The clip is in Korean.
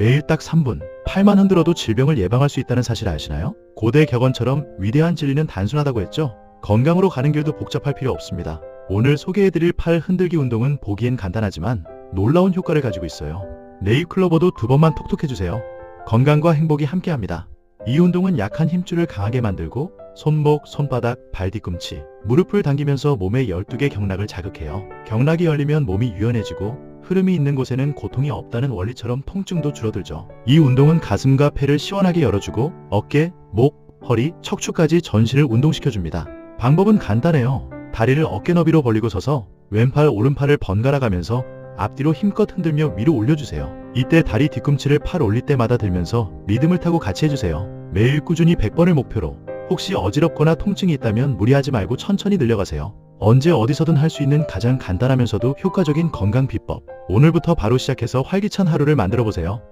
매일 딱 3분, 팔만 흔들어도 질병을 예방할 수 있다는 사실 아시나요? 고대 격언처럼 위대한 진리는 단순하다고 했죠? 건강으로 가는 길도 복잡할 필요 없습니다. 오늘 소개해드릴 팔 흔들기 운동은 보기엔 간단하지만 놀라운 효과를 가지고 있어요. 네일클로버도 두 번만 톡톡해주세요. 건강과 행복이 함께합니다. 이 운동은 약한 힘줄을 강하게 만들고 손목, 손바닥, 발 뒤꿈치, 무릎을 당기면서 몸의 12개 경락을 자극해요. 경락이 열리면 몸이 유연해지고 흐름이 있는 곳에는 고통이 없다는 원리처럼 통증도 줄어들죠. 이 운동은 가슴과 폐를 시원하게 열어주고 어깨, 목, 허리, 척추까지 전신을 운동시켜줍니다. 방법은 간단해요. 다리를 어깨 너비로 벌리고 서서 왼팔, 오른팔을 번갈아 가면서 앞뒤로 힘껏 흔들며 위로 올려주세요. 이때 다리 뒤꿈치를 팔 올릴 때마다 들면서 리듬을 타고 같이 해주세요. 매일 꾸준히 100번을 목표로 혹시 어지럽거나 통증이 있다면 무리하지 말고 천천히 늘려가세요. 언제 어디서든 할 수 있는 가장 간단하면서도 효과적인 건강 비법. 오늘부터 바로 시작해서 활기찬 하루를 만들어 보세요.